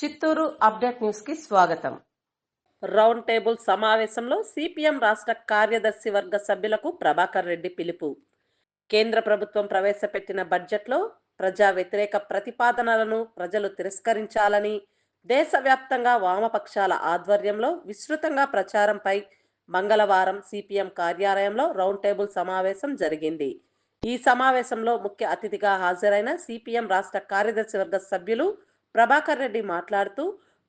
Chittoor update న్యూస్కి స్వాగతం. Round table సమావేశంలో సిపిఎం రాష్ట్ర కార్యదర్శి వర్గ సభ్యులకు ప్రభాకర్ రెడ్డి పిలుపు. కేంద్ర ప్రభుత్వం ప్రవేశపెట్టిన బడ్జెట్లో ప్రజా వ్యతిరేక ప్రతిపాదనలను ప్రజలు తిరస్కరించాలని దేశవ్యాప్తంగా వామపక్షాల ఆధ్వర్యంలో విస్తృతంగా ప్రచారంపై మంగళవారం సిపిఎం కార్యాలయంలో రౌండ్ టేబుల్ సమావేశం జరిగింది. ఈ సమావేశంలో ముఖ్య అతిథిగా హాజరైన సిపిఎం రాష్ట్ర కార్యదర్శి వర్గ సభ్యులు ప్రభాకర్ రెడ్డి మాట్లాడుతూ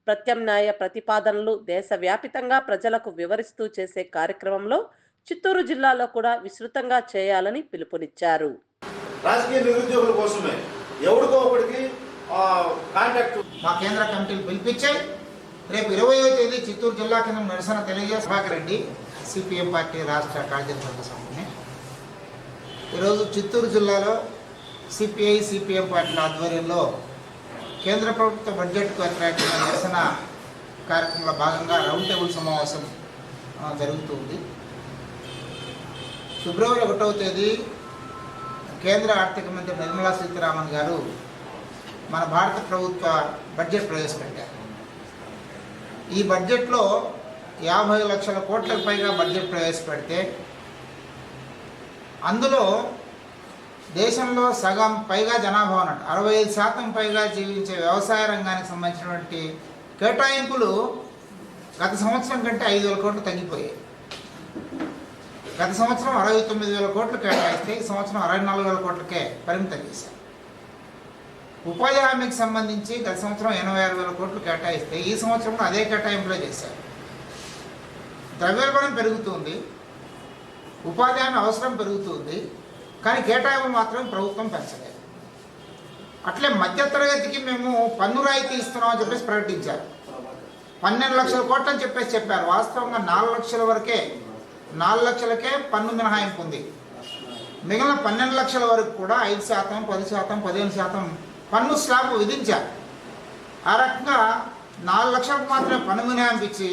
ప్రత్యామ్నాయ ప్రతిపాదనలు దేశవ్యాపితంగా ప్రజలకు వివరిస్తూ చేసే కార్యక్రమంలో చిత్తూరు జిల్లాలో కూడా విస్తృతంగా చేయాలని పిలుపునిచ్చారు. రాజకీయ నిరుద్యోగుల కోసమే. ఎవరికో ఒకటికి కాంటాక్ట్ మా కేంద్ర కమిటీలు పిలిపించాయి. రేపు ఇరవయో తేదీ చిత్తూరు జిల్లా కేంద్రం నిరసన తెలియజేసి ప్రభాకర్ రెడ్డి సిపిఎం పార్టీ రాష్ట్ర కార్యదర్శి సమితిని ఈరోజు చిత్తూరు జిల్లాలో సిపిఐ సిపిఎం పార్టీల ఆధ్వర్యంలో కేంద్ర ప్రభుత్వ బడ్జెట్కు వ్యతిరేకంగా నిరసన కార్యక్రమంలో భాగంగా రౌండ్ టేబుల్ సమావేశం జరుగుతుంది ఫిబ్రవరి ఒకటవ తేదీ కేంద్ర ఆర్థిక మంత్రి నిర్మలా సీతారామన్ గారు మన భారత ప్రభుత్వ బడ్జెట్ ప్రవేశపెట్టారు. ఈ బడ్జెట్లో యాభై లక్షల కోట్లకు పైగా బడ్జెట్ ప్రవేశపెడితే అందులో దేశంలో సగం పైగా జనాభా ఉన్నట్టు. అరవై ఐదు శాతం పైగా జీవించే వ్యవసాయ రంగానికి సంబంధించినటువంటి కేటాయింపులు గత సంవత్సరం కంటే ఐదు వేల కోట్లు తగ్గిపోయాయి. గత సంవత్సరం అరవై తొమ్మిది వేల కోట్లు కేటాయిస్తే ఈ సంవత్సరం అరవై నాలుగు వేల కోట్లకే పరిమితం చేశారు ఉపాధి హామీకి సంబంధించి గత సంవత్సరం ఎనభై ఆరు వేల కోట్లు కేటాయిస్తే ఈ సంవత్సరం కూడా అదే కేటాయింపులే చేశారు. ద్రవ్యోల్బణం పెరుగుతుంది. ఉపాధి హామీ అవసరం పెరుగుతుంది. కానీ కేటాయింపులు మాత్రం ప్రభుత్వం పెంచలేదు. అట్లే మధ్యతరగతికి మేము పన్ను రాయితీ ఇస్తున్నామని చెప్పేసి ప్రకటించారు. పన్నెండు లక్షల కోట్లు అని చెప్పేసి చెప్పారు. వాస్తవంగా నాలుగు లక్షల వరకే నాలుగు లక్షలకే పన్ను మినహాయింపు ఉంది. మిగిలిన పన్నెండు లక్షల వరకు కూడా ఐదు శాతం పది శాతం పదిహేను శాతం పన్ను స్లాబ్ విధించారు. ఆ రకంగా నాలుగు లక్షలకు మాత్రమే పన్ను మినహాయింపు ఇచ్చి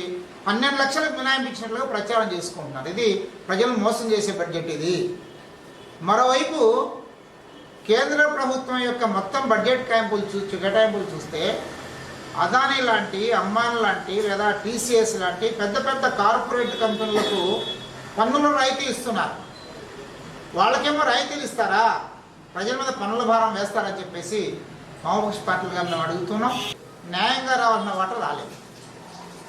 పన్నెండు లక్షలకు మినహాయింపు ఇచ్చినట్లుగా ప్రచారం చేసుకుంటున్నారు. ఇది ప్రజలు మోసం చేసే బడ్జెట్ ఇది. మరోవైపు కేంద్ర ప్రభుత్వం యొక్క మొత్తం బడ్జెట్ కాయింపులు చూ కేటాయింపులు చూస్తే అదానీ లాంటి అమ్మాన్ లాంటి లేదా టీసీఎస్ లాంటి పెద్ద పెద్ద కార్పొరేట్ కంపెనీలకు పన్నులు రాయితీ ఇస్తున్నారు. వాళ్ళకేమో రాయితీలు ఇస్తారా? ప్రజల మీద పన్నుల భారం వేస్తారని చెప్పేసి వామపక్ష పార్టీలుగా మేము అడుగుతున్నాం. న్యాయంగా రావాలన్న వాట రాలేదు.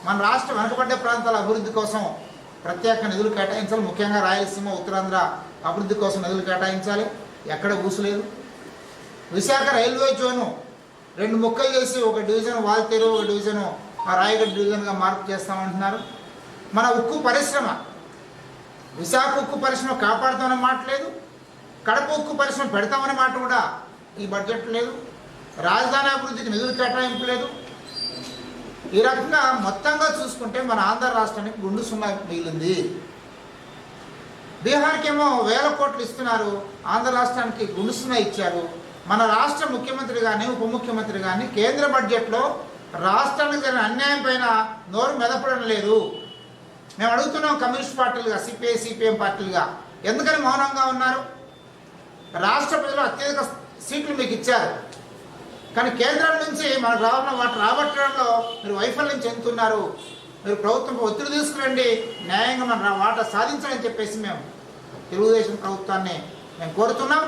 మన రాష్ట్రం వెనుకబడ్డ ప్రాంతాల అభివృద్ధి కోసం ప్రత్యేక నిధులు కేటాయించాలి. ముఖ్యంగా రాయలసీమ ఉత్తరాంధ్ర అభివృద్ధి కోసం నిధులు కేటాయించాలి. ఎక్కడ ఊసలేదు విశాఖ రైల్వే జోను రెండు ముక్కలు చేసి ఒక డివిజన్ వాల్తేరు ఒక డివిజను రాయగఢ్ డివిజన్గా మార్పు చేస్తామంటున్నారు. మన ఉక్కు పరిశ్రమ విశాఖ ఉక్కు పరిశ్రమ కాపాడుతామనే మాట లేదు. కడప ఉక్కు పరిశ్రమ పెడతామనే మాట కూడా ఈ బడ్జెట్ లేదు. రాజధాని అభివృద్ధికి నిధులు కేటాయింపు లేదు. ఈ రకంగా మొత్తంగా చూసుకుంటే మన ఆంధ్ర రాష్ట్రానికి గుండు సున్నా మిగిలింది. బీహార్కేమో వేల కోట్లు ఇస్తున్నారు ఆంధ్ర రాష్ట్రానికి గుండు సున్నా ఇచ్చారు. మన రాష్ట్ర ముఖ్యమంత్రి కానీ ఉప ముఖ్యమంత్రి కానీ కేంద్ర బడ్జెట్లో రాష్ట్రానికి జరిగిన అన్యాయం పైన నోరు మెదపడం లేదు. మేము అడుగుతున్నాం కమ్యూనిస్ట్ పార్టీలుగా సిపిఐ సిపిఎం పార్టీలుగా. ఎందుకని మౌనంగా ఉన్నారు? రాష్ట్ర ప్రజలు అత్యధిక సీట్లు మీకు ఇచ్చారు. కానీ కేంద్రం నుంచి మనకు రావడం వాటి రాబట్టడంలో మీరు వైఫల్యం చెందుతున్నారు. మీరు ప్రభుత్వంపై ఒత్తిడి తీసుకురండి. న్యాయంగా మన వాట సాధించాలని చెప్పేసి మేము తెలుగుదేశం ప్రభుత్వాన్ని మేము కోరుతున్నాం.